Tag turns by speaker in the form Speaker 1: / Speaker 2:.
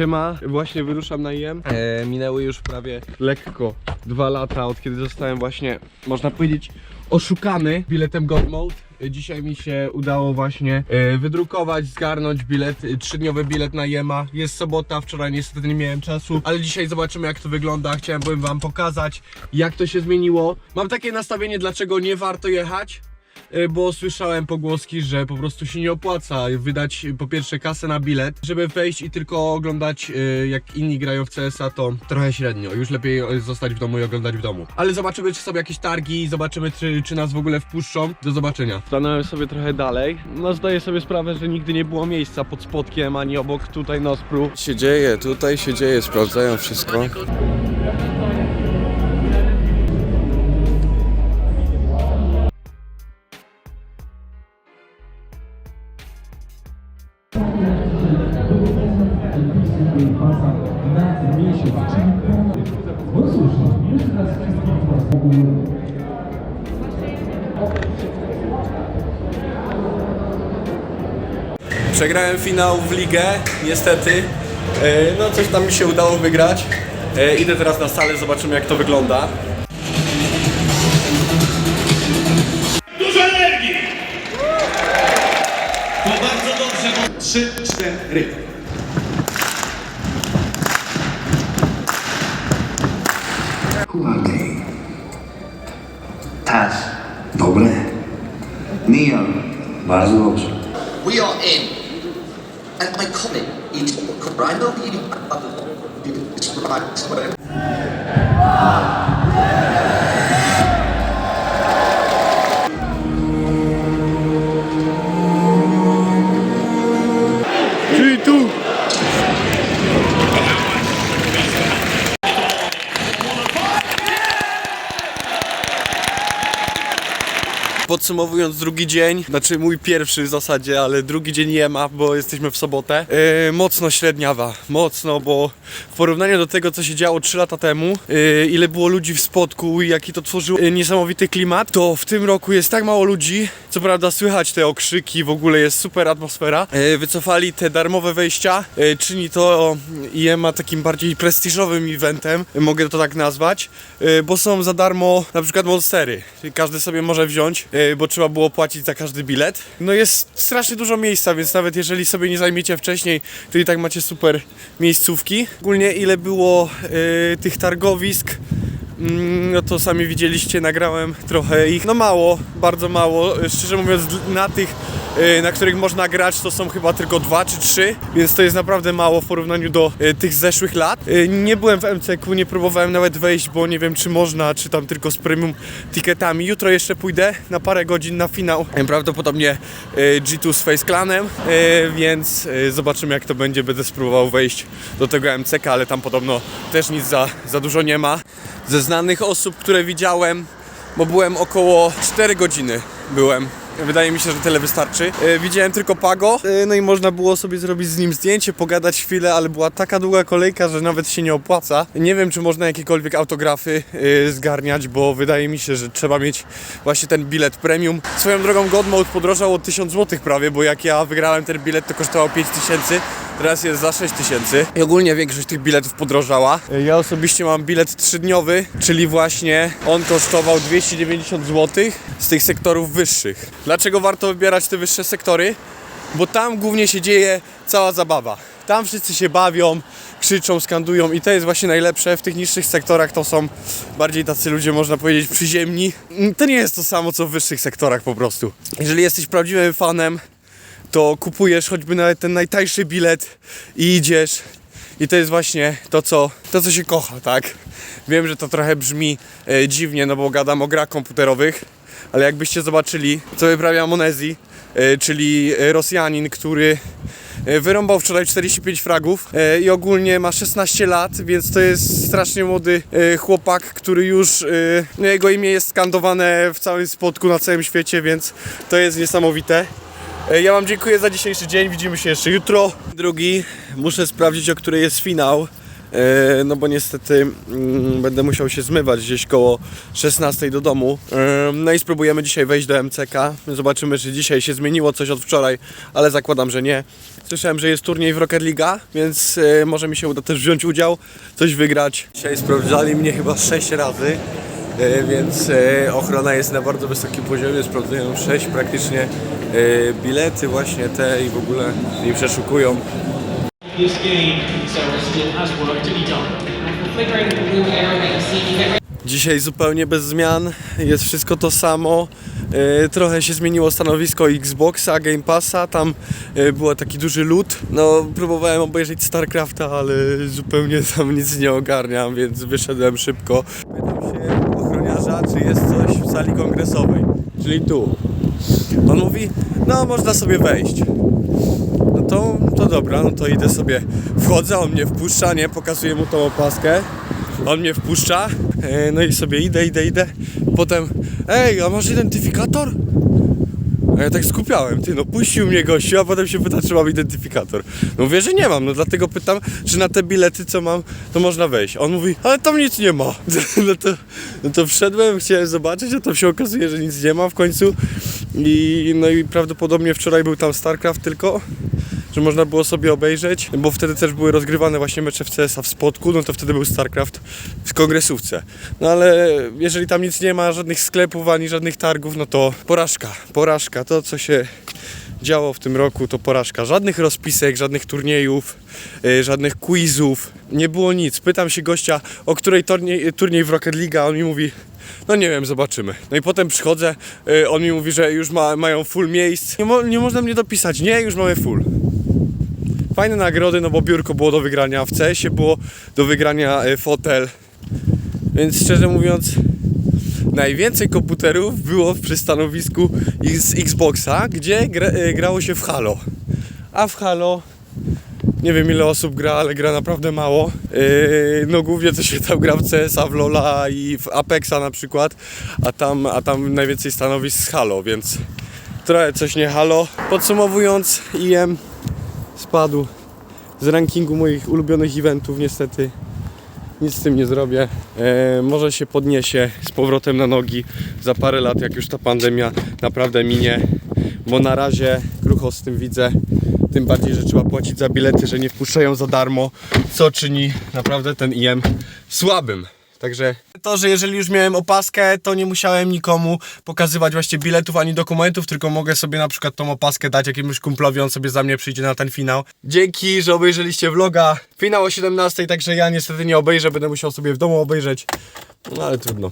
Speaker 1: Siema, właśnie wyruszam na IM. E, minęły już prawie lekko dwa lata od kiedy zostałem właśnie, można powiedzieć, oszukany biletem God Mode. E, Dzisiaj mi się udało właśnie e, wydrukować, zgarnąć bilet, e, trzydniowy bilet na Jema. Jest sobota, wczoraj niestety nie miałem czasu, ale dzisiaj zobaczymy jak to wygląda. Chciałem wam pokazać jak to się zmieniło. Mam takie nastawienie dlaczego nie warto jechać. E, bo słyszałem pogłoski, że po prostu się nie opłaca wydać po pierwsze kasę na bilet, żeby wejść i tylko oglądać e, jak inni grają w CS-a to trochę średnio, już lepiej e, zostać w domu i oglądać w domu. Ale zobaczymy czy są jakieś targi, zobaczymy czy, czy nas w ogóle wpuszczą. Do zobaczenia. Stanąłem sobie trochę dalej, no zdaję sobie sprawę, że nigdy nie było miejsca pod spotkiem ani obok tutaj Nospru.
Speaker 2: się dzieje, tutaj się dzieje, sprawdzają wszystko.
Speaker 1: Przegrałem finał w ligę, niestety. E, No coś tam mi się udało wygrać. E, Idę teraz na salę, zobaczymy jak to wygląda.
Speaker 3: Dużo energii! To bardzo dobrze, bo 3, 4.
Speaker 4: Kuwardej. Taz. Dobre. Bardzo dobrze.
Speaker 5: We are in an iconic know you it's right,
Speaker 1: Podsumowując drugi dzień, znaczy mój pierwszy w zasadzie, ale drugi dzień nie ma, bo jesteśmy w sobotę. Yy, mocno średniawa, mocno, bo w porównaniu do tego, co się działo 3 lata temu, yy, ile było ludzi w spotku i jaki to tworzył yy, niesamowity klimat, to w tym roku jest tak mało ludzi. Co prawda słychać te okrzyki, w ogóle jest super atmosfera. Yy, wycofali te darmowe wejścia, yy, czyni to IEMA takim bardziej prestiżowym eventem, mogę to tak nazwać, yy, bo są za darmo na przykład monstery. Każdy sobie może wziąć, bo trzeba było płacić za każdy bilet. No jest strasznie dużo miejsca, więc nawet jeżeli sobie nie zajmiecie wcześniej, to i tak macie super miejscówki. Ogólnie ile było tych targowisk, No to sami widzieliście, nagrałem trochę ich. No mało, bardzo mało. Szczerze mówiąc, na tych, y, na których można grać, to są chyba tylko dwa czy trzy, więc to jest naprawdę mało w porównaniu do y, tych zeszłych lat. Y, Nie byłem w MCQ, nie próbowałem nawet wejść, bo nie wiem, czy można, czy tam tylko z premium ticketami. Jutro jeszcze pójdę na parę godzin na finał. Prawdopodobnie y, G2 z Face Clanem, więc zobaczymy, jak to będzie. Będę spróbował wejść do tego MCK, ale tam podobno też nic za, za dużo nie ma ze znanych osób, które widziałem, bo byłem około 4 godziny byłem. Wydaje mi się, że tyle wystarczy. E, widziałem tylko Pago, e, no i można było sobie zrobić z nim zdjęcie, pogadać chwilę, ale była taka długa kolejka, że nawet się nie opłaca. Nie wiem, czy można jakiekolwiek autografy e, zgarniać, bo wydaje mi się, że trzeba mieć właśnie ten bilet premium. Swoją drogą Godmode podrożał o 1000 zł prawie, bo jak ja wygrałem ten bilet, to kosztował 5000, teraz jest za 6000. I ogólnie większość tych biletów podrożała. Ja osobiście mam bilet trzydniowy, czyli właśnie on kosztował 290 zł z tych sektorów wyższych. Dlaczego warto wybierać te wyższe sektory? Bo tam głównie się dzieje cała zabawa. Tam wszyscy się bawią, krzyczą, skandują i to jest właśnie najlepsze. W tych niższych sektorach to są bardziej tacy ludzie, można powiedzieć, przyziemni. To nie jest to samo, co w wyższych sektorach po prostu. Jeżeli jesteś prawdziwym fanem, to kupujesz choćby nawet ten najtańszy bilet i idziesz. I to jest właśnie to, co, to, co się kocha, tak? Wiem, że to trochę brzmi e, dziwnie, no bo gadam o grach komputerowych, ale jakbyście zobaczyli, co wyprawia Monezi, e, czyli Rosjanin, który e, wyrąbał wczoraj 45 fragów e, i ogólnie ma 16 lat, więc to jest strasznie młody e, chłopak, który już, e, no jego imię jest skandowane w całym spotku na całym świecie, więc to jest niesamowite. E, Ja Wam dziękuję za dzisiejszy dzień. Widzimy się jeszcze jutro. Drugi, muszę sprawdzić, o której jest finał. e, no bo niestety mm, będę musiał się zmywać gdzieś koło 16 do domu. E, no i spróbujemy dzisiaj wejść do MCK. Zobaczymy, czy dzisiaj się zmieniło coś od wczoraj, ale zakładam, że nie. Słyszałem, że jest turniej w Rocket League, więc może mi się uda też wziąć udział, coś wygrać. Dzisiaj sprawdzali mnie chyba 6 razy. E, więc e, ochrona jest na bardzo wysokim poziomie, sprawdzają 6 praktycznie e, bilety właśnie te i w ogóle i przeszukują. Dzisiaj zupełnie bez zmian, jest wszystko to samo. Trochę się zmieniło stanowisko Xboxa, Game Passa, tam był taki duży lód. No, próbowałem obejrzeć StarCrafta, ale zupełnie tam nic nie ogarniam, więc wyszedłem szybko. Jest coś w sali kongresowej, czyli tu. On mówi, no można sobie wejść. No to, to dobra, no to idę sobie, wchodzę, on mnie wpuszcza, nie, pokazuję mu tą opaskę, on mnie wpuszcza, e, no i sobie idę, idę, idę, potem, ej, a masz identyfikator? A ja tak skupiałem, ty no puścił mnie gościu, a potem się pyta, czy mam identyfikator. No mówię, że nie mam, no dlatego pytam, czy na te bilety, co mam, to można wejść. On mówi, ale tam nic nie ma. No to, no to wszedłem, chciałem zobaczyć, a to się okazuje, że nic nie ma w końcu. I, no i prawdopodobnie wczoraj był tam StarCraft tylko, że można było sobie obejrzeć, bo wtedy też były rozgrywane właśnie mecze w CS-a w Spodku, no to wtedy był StarCraft w kongresówce. No ale jeżeli tam nic nie ma, żadnych sklepów ani żadnych targów, no to porażka, porażka. To co się działo w tym roku to porażka. Żadnych rozpisek, żadnych turniejów, yy, żadnych quizów, nie było nic. Pytam się gościa, o której turniej, turniej w Rocket League, a on mi mówi, no nie wiem, zobaczymy. No i potem przychodzę, yy, on mi mówi, że już ma, mają full miejsc. Nie, mo, nie można mnie dopisać, nie, już mamy full. Fajne nagrody, no bo biurko było do wygrania, w CS-ie było do wygrania e, fotel. Więc szczerze mówiąc, najwięcej komputerów było przy stanowisku z Xboxa, gdzie e, grało się w Halo. A w Halo nie wiem ile osób gra, ale gra naprawdę mało. Yy, no głównie to się tam gra w CS-a, w LoL'a i w Apexa na przykład, a tam, a tam najwięcej stanowisk z Halo, więc trochę coś nie Halo. Podsumowując, IM spadł z rankingu moich ulubionych eventów niestety. Nic z tym nie zrobię. E, może się podniesie z powrotem na nogi za parę lat, jak już ta pandemia naprawdę minie. Bo na razie krucho z tym widzę. Tym bardziej, że trzeba płacić za bilety, że nie wpuszczają za darmo, co czyni naprawdę ten IM słabym. Także to, że jeżeli już miałem opaskę, to nie musiałem nikomu pokazywać właśnie biletów ani dokumentów, tylko mogę sobie na przykład tą opaskę dać jakiemuś kumplowi, on sobie za mnie przyjdzie na ten finał. Dzięki, że obejrzeliście vloga. Finał o 17, także ja niestety nie obejrzę, będę musiał sobie w domu obejrzeć. No ale trudno.